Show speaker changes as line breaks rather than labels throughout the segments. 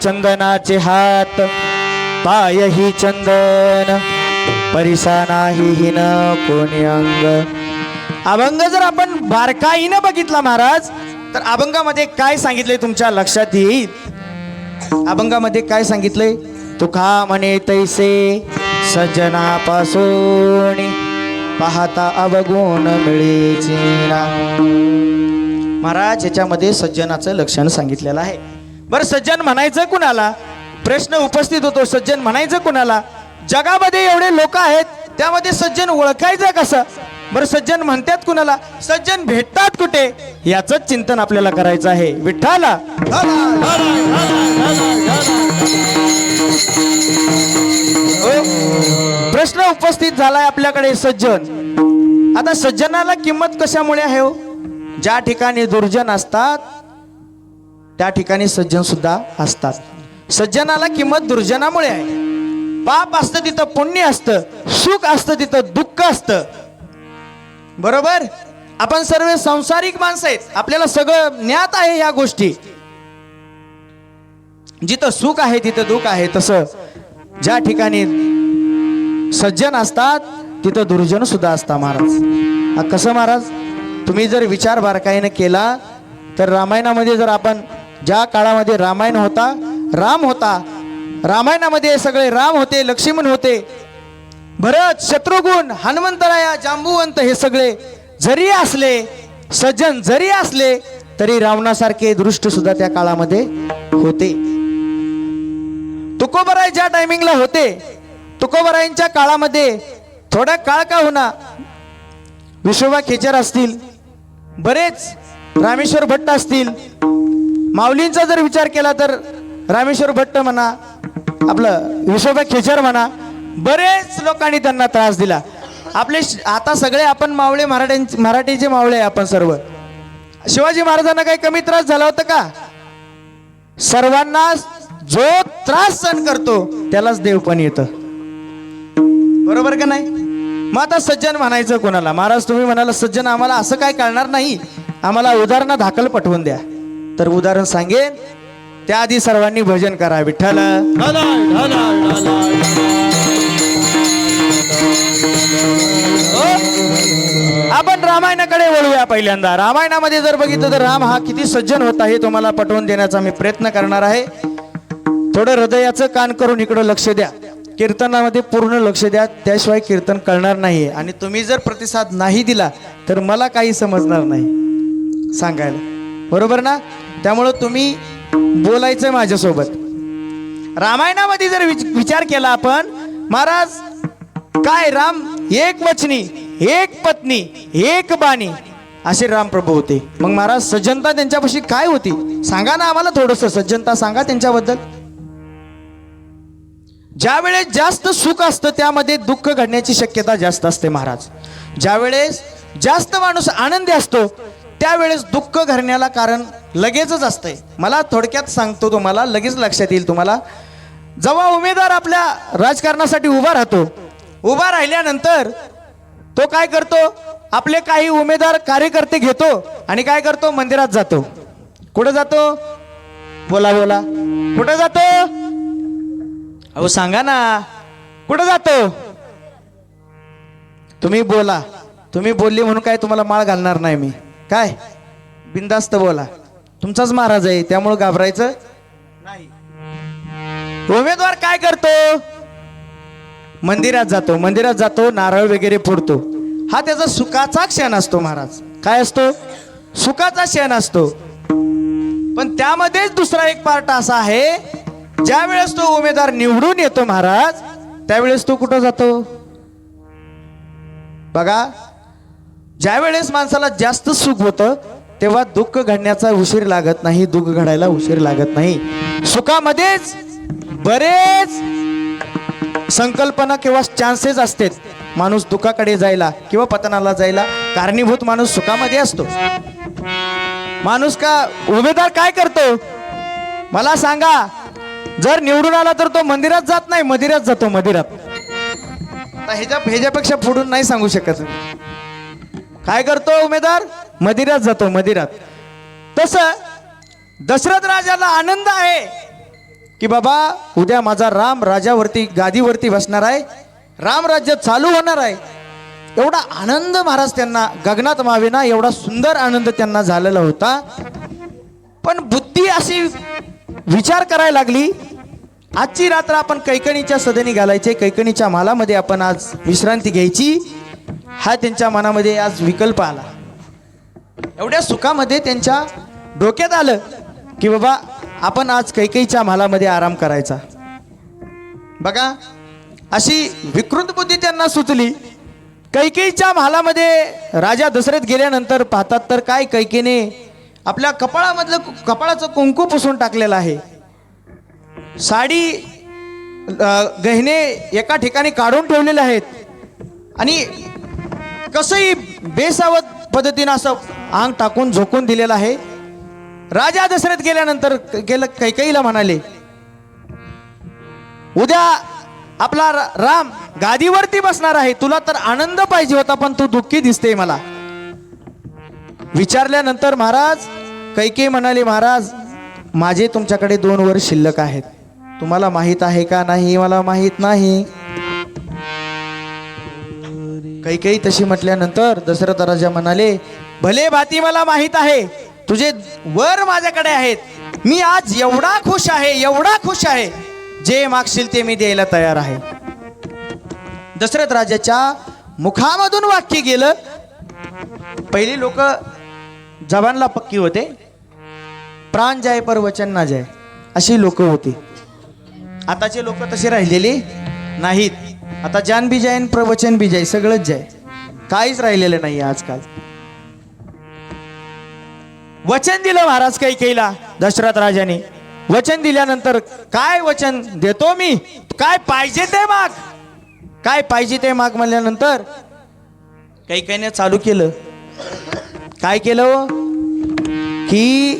चंदनाचे हात पाय ही चंदन परिसा नाही हिन कोणी अंग. अभंग जर आपण बारकाईनं बघितला महाराज तर अभंगामध्ये काय सांगितलंय तुमच्या लक्षात येईल? अभंगामध्ये काय सांगितलंय? तुका म्हणे तैसे सज्जनापासून पाहता अवगुण मिळेचे ना महाराज याच्यामध्ये सज्जनाचं लक्षण सांगितलेलं आहे. बरं सज्जन म्हणायचं कुणाला? प्रश्न उपस्थित होतो सज्जन म्हणायचं कुणाला? जगामध्ये एवढे लोक आहेत त्यामध्ये सज्जन ओळखायचं कसं? बरं सज्जन म्हणतात कुणाला? सज्जन भेटतात कुठे? याच चिंतन आपल्याला करायचं आहे. विठ्ठाला! हो? प्रश्न उपस्थित झालाय आपल्याकडे सज्जन. आता सज्जनाला किंमत कशामुळे आहे हो? ज्या ठिकाणी दुर्जन असतात त्या ठिकाणी सज्जन सुद्धा असतात. सज्जनाला किंमत दुर्जनामुळे आहे. पाप असतं तिथं पुण्य असतं सुख असतं तिथं दुःख असतं. बरोबर? आपण सर्व संसारिक माणसं आहेत. आपल्याला सगळं ज्ञात आहे या गोष्टी. जिथं सुख आहे तिथं दुःख आहे तसं ज्या ठिकाणी सज्जन असतात तिथं दुर्जन सुद्धा असतात महाराज. कसं महाराज? तुम्ही जर विचार बारकाईनं केला तर रामायणामध्ये जर आपण ज्या काळामध्ये रामायण होता राम होता रामायणामध्ये सगळे राम होते लक्ष्मण होते. भरत शत्रुघ्न हनुमंतराया जांबुवंत हे सगळे जरी असले सज्जन जरी असले तरी रावणासारखे दृष्ट सुद्धा त्या काळामध्ये होते. तुकोबराय ज्या टायमिंगला होते तुकोबरायांच्या काळामध्ये थोडा काळ का होणार विश्वबा खेचर असतील बरेच रामेश्वर भट्ट असतील माऊलींचा जर विचार केला तर रामेश्वर भट्ट म्हणा आपलं विश्वबा खेचर म्हणा बरेच लोकांनी त्यांना त्रास दिला. आपले आता सगळे आपण मावळे मराठ्यांचे मराठीचे मावळे आपण सर्व. शिवाजी महाराजांना काही कमी त्रास झाला होता का? सर्वांना जो त्रास सहन करतो त्यालाच देव पण येतं. बरोबर का नाही? मग आता सज्जन म्हणायचं कोणाला? महाराज तुम्ही म्हणाला सज्जन आम्हाला असं काय कळणार नाही. आम्हाला उदाहरणं दाखल पटवून द्या. तर उदाहरण सांगेन. त्याआधी सर्वांनी भजन करा विठ्ठल. आपण रामायणाकडे वळूया पहिल्यांदा. रामायणामध्ये जर बघितलं तर राम हा किती सज्जन होता हे तुम्हाला पटवून देण्याचा मी प्रयत्न करणार आहे. थोडं हृदयाचं कान करून इकडं लक्ष द्या. कीर्तनामध्ये पूर्ण लक्ष द्या. त्याशिवाय कीर्तन कळणार नाही आणि तुम्ही जर प्रतिसाद नाही दिला तर मला काही समजणार नाही. सांगायला. बरोबर ना? त्यामुळं तुम्ही बोलायचं माझ्यासोबत. रामायणामध्ये जर विचार केला आपण महाराज काय राम? एक वचनी एक पत्नी एक बाणी असे रामप्रभू होते. मग महाराज सज्जनता त्यांच्यापाशी काय होती? सांगा ना आम्हाला थोडस सज्जनता सांगा त्यांच्याबद्दल. ज्या वेळेस जास्त सुख असतं त्यामध्ये दुःख घडण्याची शक्यता जास्त असते महाराज. ज्या वेळेस जास्त माणूस आनंदी असतो त्यावेळेस दुःख घरण्याला कारण लगेचच असतंय. मला थोडक्यात सांगतो तुम्हाला लगेच लक्षात येईल तुम्हाला. जेव्हा उमेदवार आपल्या राजकारणासाठी उभा राहतो उभा राहिल्यानंतर तो काय करतो? आपले काही उमेदवार कार्यकर्ते घेतो आणि काय करतो? मंदिरात जातो. कुठं जातो? बोला बोला. कुठं जातो? अहो सांगा ना. कुठं जातो? तुम्ही बोला. तुम्ही बोलली म्हणून काय तुम्हाला माळ घालणार नाही मी. काय? बिंदास्त बोला. तुमचाच महाराज आहे त्यामुळं घाबरायचं? नाही. उमेदवार काय करतो? मंदिरात जातो. मंदिरात जातो नारळ वगैरे फोडतो. हा त्याचा सुखाचा क्षण असतो महाराज. काय असतो? सुखाचा क्षण असतो. पण त्यामध्येच दुसरा एक पार्ट असा आहे ज्या वेळेस तो उमेदवार निवडून येतो महाराज त्यावेळेस तो कुठं जातो? बघा ज्या वेळेस माणसाला जास्त सुख होतं तेव्हा दुःख घडण्याचा उशीर लागत नाही दुःख घडायला उशीर लागत नाही. सुखामध्येच बरेच संकल्पना किंवा चान्सेस असतात. माणूस दुःखाकडे जायला किंवा पतनाला जायला कारणीभूत माणूस सुखामध्ये असतो. माणूस का उमेदवार काय करतो? मला सांगा जर निवडून आला तर तो मंदिरात जात नाही मंदिरात जातो मंदिरात. आता ह्याच्या ह्याच्यापेक्षा पुढून नाही सांगू शकत काय करतो उमेदवार? मदिरात जातो मदिरात. तसं दशरथ राजाला आनंद आहे की बाबा उद्या माझा राम राजावरती गादीवरती बसणार आहे. राम राज्य चालू होणार आहे. एवढा आनंद महाराज त्यांना गगनात मावेना एवढा सुंदर आनंद त्यांना झालेला होता. पण बुद्धी अशी विचार करायला लागली आजची रात्र आपण कैकणीच्या सदनी घालायचे कैकणीच्या मालामध्ये आपण आज विश्रांती घ्यायची. हा त्यांच्या मनामध्ये आज विकल्प आला. एवढ्या सुखामध्ये त्यांच्या डोक्यात आलं की बाबा आपण आज कैकईच्या मालामध्ये आराम करायचा. बघा अशी विकृत बुद्धी त्यांना सुचली कैकेयीच्या महालामध्ये राजा दसरेत गेल्यानंतर पाहतात तर काय कैकेने आपल्या कपाळामधलं कपाळाचं कुंकू पुसून टाकलेलं आहे. साडी गहिने एका ठिकाणी काढून ठेवलेले आहेत. आणि कसंही बेसावत पद्धतीनं असं अंग टाकून झोकून दिलेलं आहे. राजा दशरथ गेल्यानंतर गेलं कैकईला म्हणाले उद्या आपला राम गादीवरती बसणार आहे. तुला तर आनंद पाहिजे होता पण तू दुःखी दिसते मला. विचारल्यानंतर महाराज कैके म्हणाले महाराज माझे तुमच्याकडे दोन वर्ष शिल्लक आहेत. तुम्हाला माहीत आहे का नाही? मला माहीत नाही. काही तशी म्हटल्यानंतर दशरथ राजा म्हणाले भले भाती मला माहीत आहे तुझे वर माझ्याकडे आहेत. मी आज एवढा खुश आहे एवढा खुश आहे. जे मागशील ते मी द्यायला तयार आहे. दशरथ राजाच्या मुखामधून वाक्य गेलं. पहिली लोक जबानला पक्की होते. प्राण जाय पर वचन ना जाय अशी लोक होती. आताचे लोक तसे राहिलेले नाहीत. आता जान बी जाईन प्रवचन बी जाय सगळंच जाय काहीच राहिलेलं नाही आजकाल. वचन दिलं महाराज कैकेईला दशरथ राजाने. वचन दिल्यानंतर काय वचन देतो मी? काय पाहिजे ते माग? काय पाहिजे ते माग म्हणल्यानंतर कैकेईने चालू केलं. काय केलं हो? की की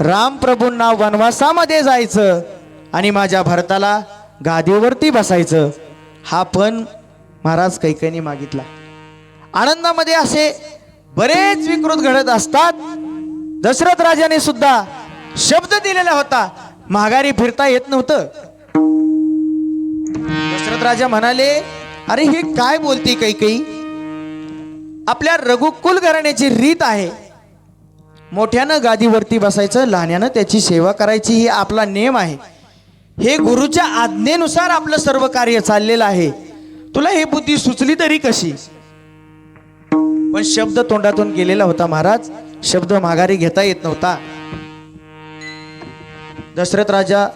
रामप्रभूंना वनवासामध्ये जायचं आणि माझ्या भरताला गादीवरती बसायचं. हा पण महाराज कैकनी मागितला. आनंदामध्ये असे बरेच विकृत घडत असतात. दशरथ राजाने सुद्धा शब्द दिलेला होता. माघारी फिरता येत नव्हतं. दशरथ राजा म्हणाले अरे हे काय बोलते कैकई आपल्या रघुकुल घराण्याची रीत आहे. मोठ्यानं गादीवरती बसायचं लहान्यानं त्याची सेवा करायची ही आपला नेम आहे. हे गुरुच्या आज्ञेनुसार आपलं सर्व कार्य चाललेलं आहे. तुला ही बुद्धी सुचली तरी कशी? पण शब्द तोंडातून गेलेला होता महाराज. शब्द माघारी घेता येत नव्हता. दशरथ राजा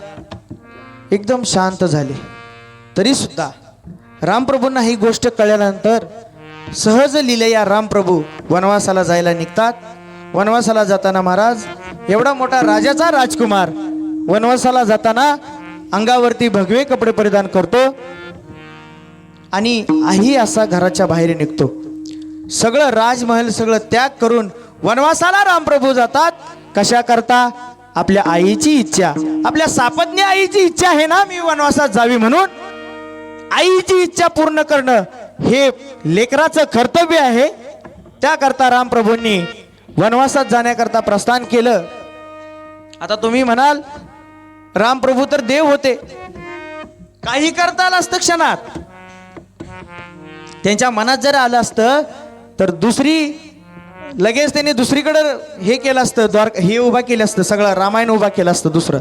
एकदम शांत झाले. तरी सुद्धा रामप्रभूंना ही गोष्ट कळल्यानंतर सहज लिलया रामप्रभू वनवासाला जायला निघतात. वनवासाला जाताना महाराज एवढा मोठा राजाचा राजकुमार वनवासाला जाताना अंगावरती भगवे कपडे परिधान करतो आणि आई असा घराच्या बाहेर निघतो. सगळं राजमहल सगळं त्याग करून वनवासाला रामप्रभू जातात. कशा करता आपल्या आईची इच्छा. आपल्या सापत्नी आईची इच्छा आहे ना मी वनवासात जावी म्हणून? आईची इच्छा पूर्ण करणं हे लेकराचं कर्तव्य आहे. त्याकरता रामप्रभूंनी वनवासात जाण्याकरता प्रस्थान केलं. आता तुम्ही म्हणाल रामप्रभू तर देव होते. काही करता आलं असतं क्षणात. त्यांच्या मनात जर आलं असतं तर दुसरी लगेच त्यांनी दुसरीकडं हे केलं असतं द्वार हे उभा केलं असतं सगळं रामायण उभा केलं असतं दुसरं.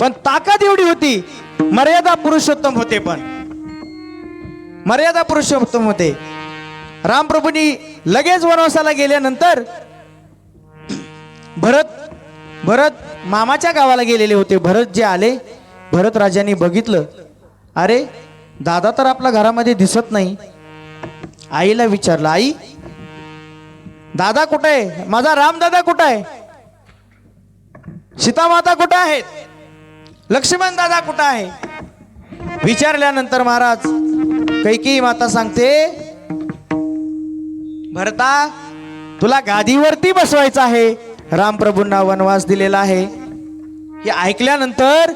पण ताकद एवढी होती मर्यादा पुरुषोत्तम होते पण. मर्यादा पुरुषोत्तम होते. रामप्रभूंनी लगेच वनवासाला गेल्यानंतर भरत भरत मामाच्या गावाला गेलेले होते. भरत जे आले भरत राजांनी बघितलं. अरे दादा तर आपल्या घरामध्ये दिसत नाही. आईला विचारलं आई दादा कुठे आहे? माझा रामदादा कुठं आहे? सीतामाता कुठं आहेत? लक्ष्मण दादा कुठं आहे? विचारल्यानंतर महाराज कैकी माता सांगते भरता तुला गादीवरती बसवायचं आहे. रामप्रभूंना वनवास दिलेला आहे. हे ऐकल्यानंतर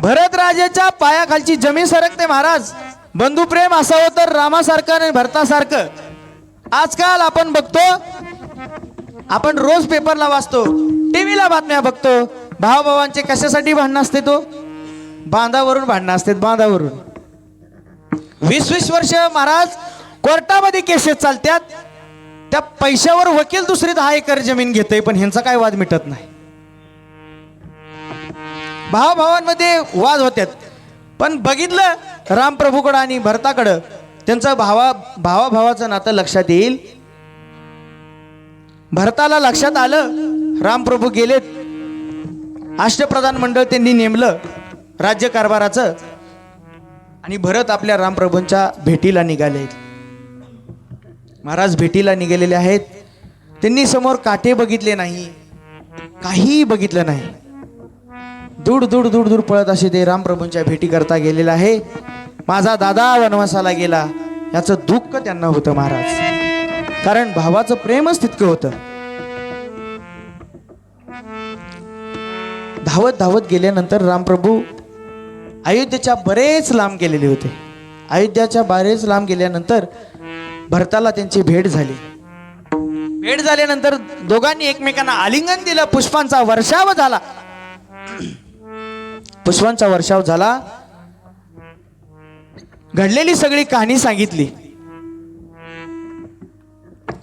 भरत राजाच्या पायाखालची जमीन सरकते महाराज. बंधुप्रेम असावं तर रामासारखं आणि भरतासारखं. आजकाल आपण बघतो आपण रोज पेपरला वाचतो टीव्हीला बातम्या बघतो भावाभावांचे कशासाठी भांडणं असते तो? बांधावरून भांडणं असते बांधावरून. वीस वीस वर्ष महाराज कोर्टामध्ये केसेस चालत्यात. त्या पैशावर वकील दुसरी दहा एकर जमीन घेते पण ह्यांचा काय वाद मिटत नाही. भावाभावांमध्ये वाद होत्यात. पण बघितलं रामप्रभूकडं आणि भरताकडं त्यांचं भावा भावाभावाचं नातं लक्षात येईल. भरताला लक्षात आलं रामप्रभू गेलेत अष्टप्रधान मंडळ त्यांनी नेमलं राज्यकारभाराचं. आणि भरत आपल्या रामप्रभूंच्या भेटीला निघाले. महाराज भेटीला निघालेले आहेत. त्यांनी समोर काटे बघितले नाही. काहीही बघितलं नाही. दूर दूर दूर दूर पळत असे ते रामप्रभूंच्या भेटी करता गेलेले आहे. माझा दादा वनवासाला गेला. याचं दुःख त्यांना होतं महाराज. कारण भावाचं प्रेमच तितकं होतं. धावत धावत गेल्यानंतर रामप्रभू अयोध्येच्या बरेच लांब गेलेले होते. अयोध्याच्या बरेच लांब गेल्यानंतर भरताला त्यांची भेट झाली. भेट झाल्यानंतर दोघांनी एकमेकांना आलिंगन दिलं. पुष्पांचा वर्षाव झाला. पुष्पांचा वर्षाव झाला. घडलेली सगळी कहाणी सांगितली.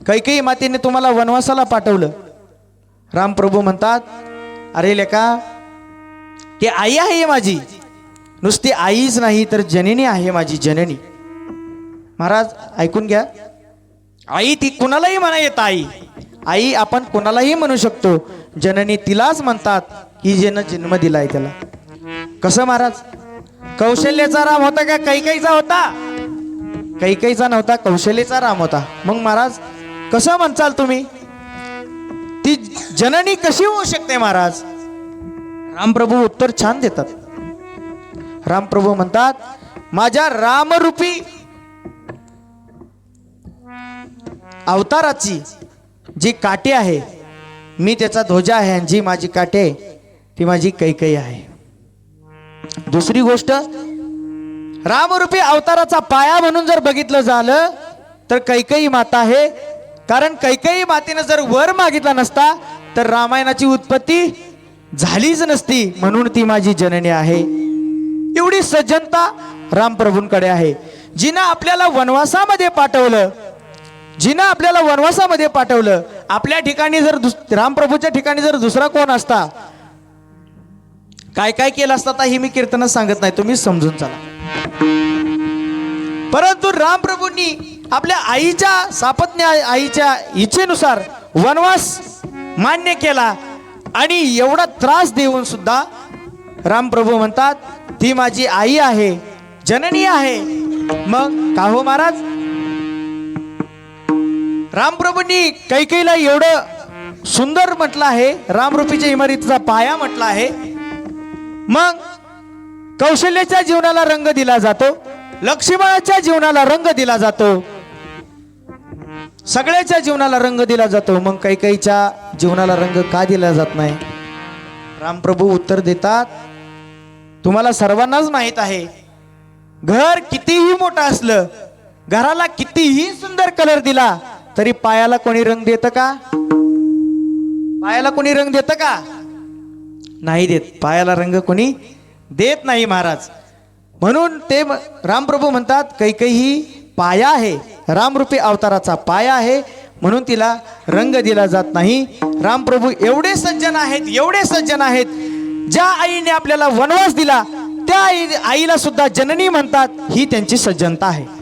कैकेयी मातेने तुम्हाला वनवासाला पाठवलं. रामप्रभू म्हणतात अरे लेका ती आई आहे माझी. नुसती आईच नाही तर जननी आहे माझी जननी. महाराज ऐकून घ्या. आई ती कुणालाही म्हणा येत आई आई आपण कुणालाही म्हणू शकतो. जननी तिलाच म्हणतात की जेनं जन्म दिलाय त्याला. कसं महाराज? कौशल्याचा राम होता का? कैकईचा होता? कैकईचा नव्हता कौशल्याचा राम होता. मग महाराज कसं म्हणचाल तुम्ही? ती जननी कशी होऊ शकते महाराज? रामप्रभू उत्तर छान देतात. रामप्रभू म्हणतात माझ्या रामरूपी अवताराची जी काटे आहे मी त्याचा ध्वजा आहे आणि जी माझी काटे आहे ती माझी कैकई आहे. दुसरी गोष्ट रामरूपी अवताराचा पाया म्हणून जर बघितलं झालं तर कैकई माता आहे. कारण कैकई मातेनं जर वर मागितला नसता तर रामायणाची उत्पत्ती झालीच नसती म्हणून ती माझी जननी आहे. एवढी सज्जनता रामप्रभूंकडे आहे. जिनं आपल्याला वनवासामध्ये पाठवलं जिनं आपल्याला वनवासामध्ये पाठवलं आपल्या ठिकाणी जर दुस रामप्रभूच्या ठिकाणी जर दुसरा कोण असता काय काय केलं असता हे मी कीर्तन सांगत नाही तुम्ही समजून चला. परंतु रामप्रभूंनी आपल्या आईच्या सापत्न्या आईच्या इच्छेनुसार वनवास मान्य केला आणि एवढा त्रास देऊन सुद्धा रामप्रभू म्हणतात ती माझी आई आहे जननी आहे. मग काहो महाराज? रामप्रभूंनी कैकेईला एवढं सुंदर म्हटलं आहे रामरूपीच्या इमारतीचा पाया म्हटला आहे. मग कौशल्याच्या जीवनाला रंग दिला जातो लक्ष्मणाच्या जीवनाला रंग दिला जातो सगळ्याच्या जीवनाला रंग दिला जातो. मग काही काहीच्या जीवनाला रंग का दिला जात नाही? रामप्रभू उत्तर देतात तुम्हाला सर्वांनाच माहीत आहे घर कितीही मोठं असलं घराला कितीही सुंदर कलर दिला तरी पायाला कोणी रंग देतं का? पायाला कोणी रंग देतं का? नाही देत. पायाला रंग कोणी देत नाही महाराज. म्हणून ते रामप्रभू म्हणतात कैकही पाया आहे. रामरूपी अवताराचा पाया आहे. म्हणून तिला रंग दिला जात नाही. रामप्रभू एवढे सज्जन आहेत एवढे सज्जन आहेत. ज्या आईने आपल्याला वनवास दिला त्या आई आईला सुद्धा जननी म्हणतात ही त्यांची सज्जनता आहे.